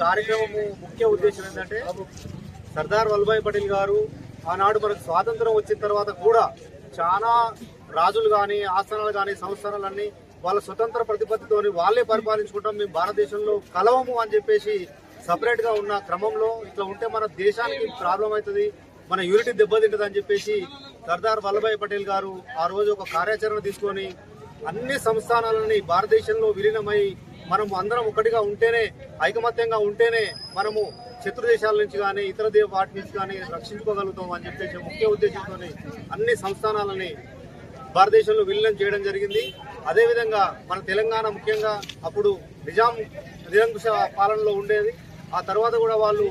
కార్యక్రమము ముఖ్య ఉద్దేశం ఏంటంటే సర్దార్ వల్లభాయ్ పటేల్ గారు ఆనాడు మనకు స్వాతంత్రం వచ్చిన తర్వాత కూడా చాలా రాజులు కానీ ఆస్థానాలు కానీ సంస్థానాలన్నీ వాళ్ళ స్వతంత్ర ప్రతిపత్తితోని వాళ్ళే పరిపాలించుకుంటాం. మేము భారతదేశంలో కలవము అని చెప్పేసి సపరేట్గా ఉన్న క్రమంలో ఇట్లా ఉంటే మన దేశానికి ప్రాబ్లం అవుతుంది మన యూనిటీ దెబ్బతింటుంది అని చెప్పేసి సర్దార్ వల్లభాయ్ పటేల్ గారు ఆ రోజు ఒక కార్యాచరణ తీసుకొని అన్ని సంస్థానాలని భారతదేశంలో విలీనమై మనం అందరం ఒకటిగా ఉంటేనే ఐకమత్యంగా ఉంటేనే మనము శత్రు దేశాల నుంచి కానీ ఇతర దే వాటి నుంచి కానీ రక్షించుకోగలుగుతాం అని చెప్పేసి ముఖ్య ఉద్దేశంతో అన్ని సంస్థానాలని భారతదేశంలో విలీనం చేయడం జరిగింది. అదేవిధంగా మన తెలంగాణ ముఖ్యంగా అప్పుడు నిజాం నిరంకుశ పాలనలో ఉండేది. ఆ తర్వాత కూడా వాళ్ళు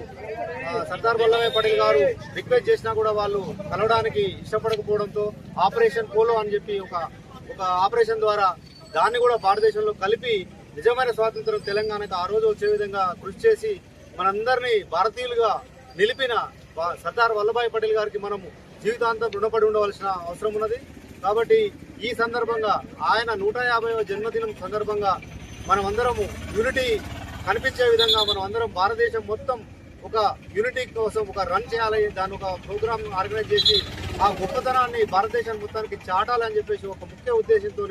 సర్దార్ వల్లభాయ్ పటేల్ గారు రిక్వెస్ట్ చేసినా కూడా వాళ్ళు కలవడానికి ఇష్టపడకపోవడంతో ఆపరేషన్ పోలో అని చెప్పి ఒక ఒక ఆపరేషన్ ద్వారా దాన్ని కూడా భారతదేశంలో కలిపి నిజమైన స్వాతంత్రం తెలంగాణకు ఆ రోజు వచ్చే విధంగా కృషి చేసి మనందరినీ భారతీయులుగా నిలిపిన సర్దార్ వల్లభాయ్ పటేల్ గారికి మనము జీవితాంతం రుణపడి ఉండవలసిన అవసరం ఉన్నది. కాబట్టి ఈ సందర్భంగా ఆయన నూట యాభైవ జన్మదినం సందర్భంగా మనమందరము యూనిటీ కనిపించే విధంగా మనం అందరం భారతదేశం మొత్తం ఒక యూనిటీ కోసం ఒక రన్ చేయాలి. దాని ఒక ప్రోగ్రామ్ ఆర్గనైజ్ చేసి ఆ గొప్పతనాన్ని భారతదేశం మొత్తానికి చాటాలని చెప్పేసి ఒక ముఖ్య ఉద్దేశంతో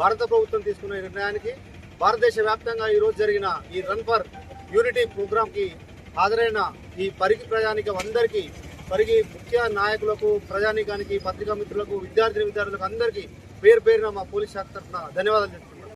భారత ప్రభుత్వం తీసుకున్న నిర్ణయానికి భారతదేశ వ్యాప్తంగా ఈరోజు జరిగిన ఈ రన్ ఫర్ యూనిటీ ప్రోగ్రాంకి హాజరైన ఈ పరిగి ప్రజానికం అందరికీ పరిగి ముఖ్య నాయకులకు ప్రజానీకానికి పత్రికా మిత్రులకు విద్యార్థి విద్యార్థులకు అందరికీ పేరు పేరున మా పోలీస్ శాఖ తరఫున ధన్యవాదాలు చెప్తున్నాను.